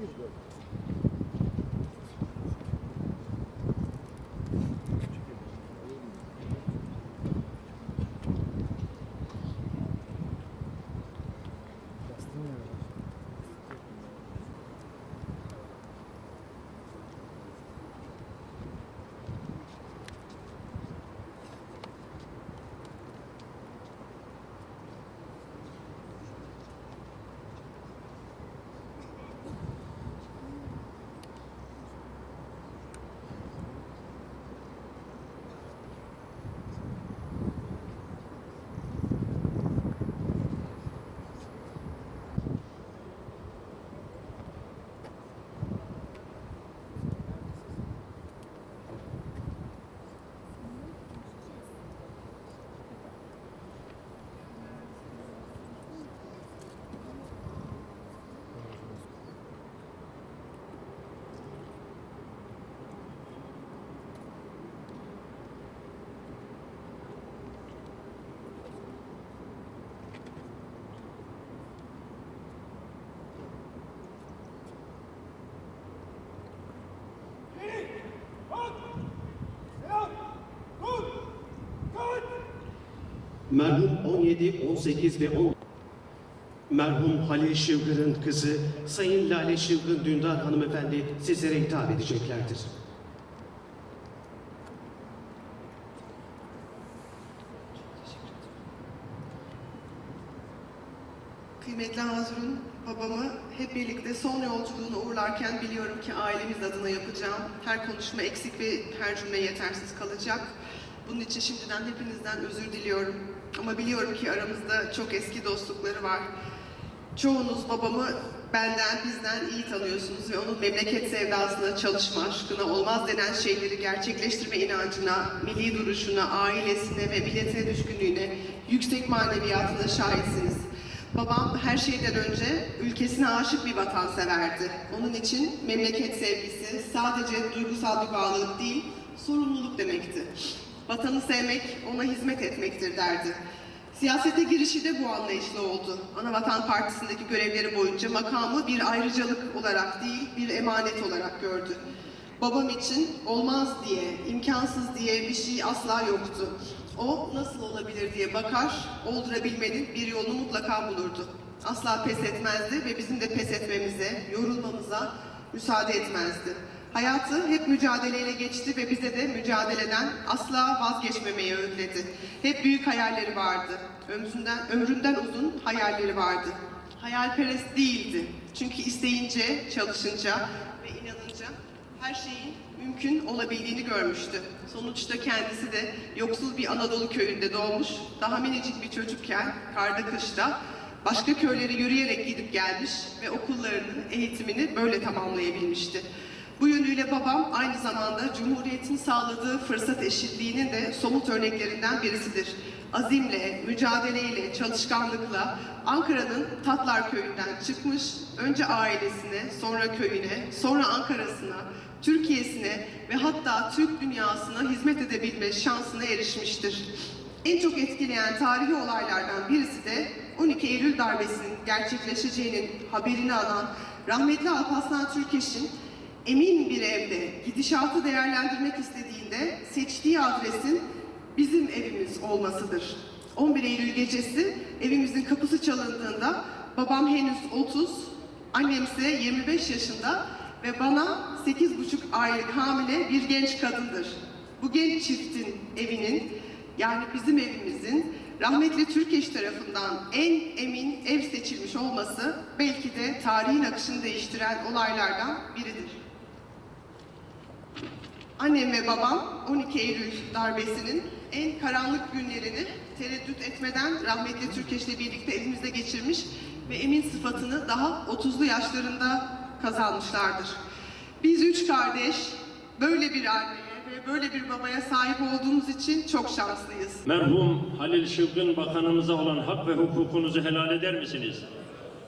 he's good. Merhum 17, 18 ve 10 Merhum Halil Şıvgır'ın kızı Sayın Lale Şıvgır Dündar hanımefendi sizlere hitap edeceklerdir. Kıymetli Hazır'ın babamı hep birlikte son yolculuğuna uğurlarken biliyorum ki ailemiz adına yapacağım her konuşma eksik ve her cümle yetersiz kalacak. Bunun için şimdiden hepinizden özür diliyorum. Ama biliyorum ki aramızda çok eski dostlukları var. Çoğunuz babamı benden, bizden iyi tanıyorsunuz ve onun memleket sevdasına, çalışma aşkına, olmaz denen şeyleri gerçekleştirme inancına, milli duruşuna, ailesine ve milletine düşkünlüğüne, yüksek maneviyatına şahitsiniz. Babam her şeyden önce ülkesine aşık bir vatanseverdi. Onun için memleket sevgisi sadece duygusal bir bağlılık değil, sorumluluk demekti. Vatanı sevmek, ona hizmet etmektir derdi. Siyasete girişi de bu anlayışla oldu. Anavatan Partisi'ndeki görevleri boyunca makamı bir ayrıcalık olarak değil, bir emanet olarak gördü. Babam için olmaz diye, imkansız diye bir şey asla yoktu. O nasıl olabilir diye bakar, oldurabilmenin bir yolunu mutlaka bulurdu. Asla pes etmezdi ve bizim de pes etmemize, yorulmamıza müsaade etmezdi. Hayatı hep mücadeleyle geçti ve bize de mücadeleden asla vazgeçmemeyi öğütledi. Hep büyük hayalleri vardı. Ömründen, ömründen uzun hayalleri vardı. Hayalperest değildi. Çünkü isteyince, çalışınca ve inanınca her şeyin mümkün olabildiğini görmüştü. Sonuçta kendisi de yoksul bir Anadolu köyünde doğmuş, daha minicik bir çocukken, karda kışta başka köylere yürüyerek gidip gelmiş ve okullarını, eğitimini böyle tamamlayabilmişti. Bu yönüyle babam aynı zamanda Cumhuriyet'in sağladığı fırsat eşitliğinin de somut örneklerinden birisidir. Azimle, mücadeleyle, çalışkanlıkla Ankara'nın Tatlar Köyü'nden çıkmış, önce ailesine, sonra köyüne, sonra Ankara'sına, Türkiye'sine ve hatta Türk dünyasına hizmet edebilme şansına erişmiştir. En çok etkileyen tarihi olaylardan birisi de 12 Eylül darbesinin gerçekleşeceğinin haberini alan rahmetli Alparslan Türkeş'in emin bir evde gidişatı değerlendirmek istediğinde seçtiği adresin bizim evimiz olmasıdır. 11 Eylül gecesi evimizin kapısı çalındığında babam henüz 30, annem ise 25 yaşında ve bana 8,5 aylık hamile bir genç kadındır. Bu genç çiftin evinin yani bizim evimizin rahmetli Türkeş tarafından en emin ev seçilmiş olması belki de tarihin akışını değiştiren olaylardan biridir. Annem ve babam 12 Eylül darbesinin en karanlık günlerini tereddüt etmeden rahmetli Türkeş'le birlikte evimizde geçirmiş ve emin sıfatını daha 30'lu yaşlarında kazanmışlardır. Biz üç kardeş böyle bir anneye ve böyle bir babaya sahip olduğumuz için çok şanslıyız. Merhum Halil Şıvgın Bakanımıza olan hak ve hukukunuzu helal eder misiniz?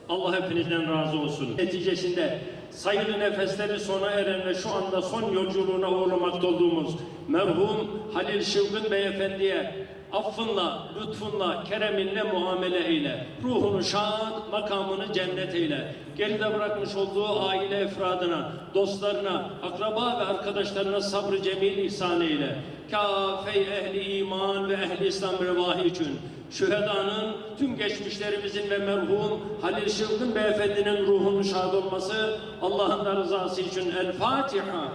Allah hepinizden razı olsun. Neticesinde sayılı nefesleri sona eren ve şu anda son yolculuğuna uğramakta olduğumuz merhum Halil Şıvgın Beyefendi'ye affınla, lütfunla, kereminle muamele eyle. Ruhunu şad, makamını cennet eyle. Geride bırakmış olduğu aile efradına, dostlarına, akraba ve arkadaşlarına sabrı cemil ihsan eyle. Kâfey ehli iman ve ehli İslam revahi için şühedanın, tüm geçmişlerimizin ve merhum Halil Şılgın Beyefendinin ruhunun şad olması Allah'ın da rızası için El Fatiha.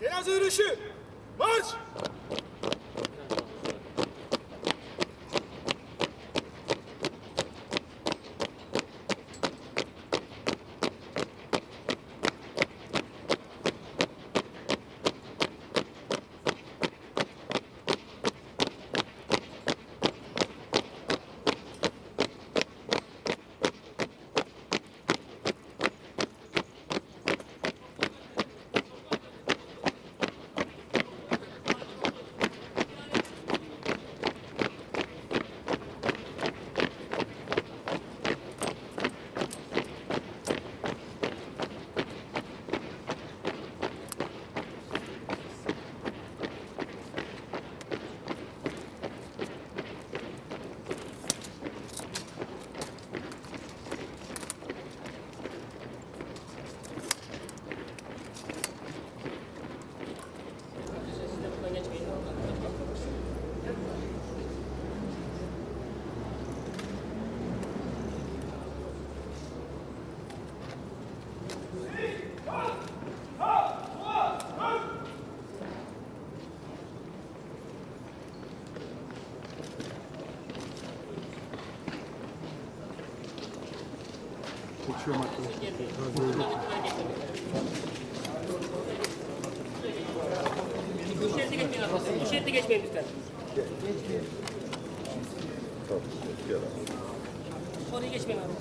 Cenaze yürüyüşü. Marş! Bu şeridi geçmeyin arkadaşlar. Bu şeridi geçmeyin lütfen. Orayı geçmeyin abi.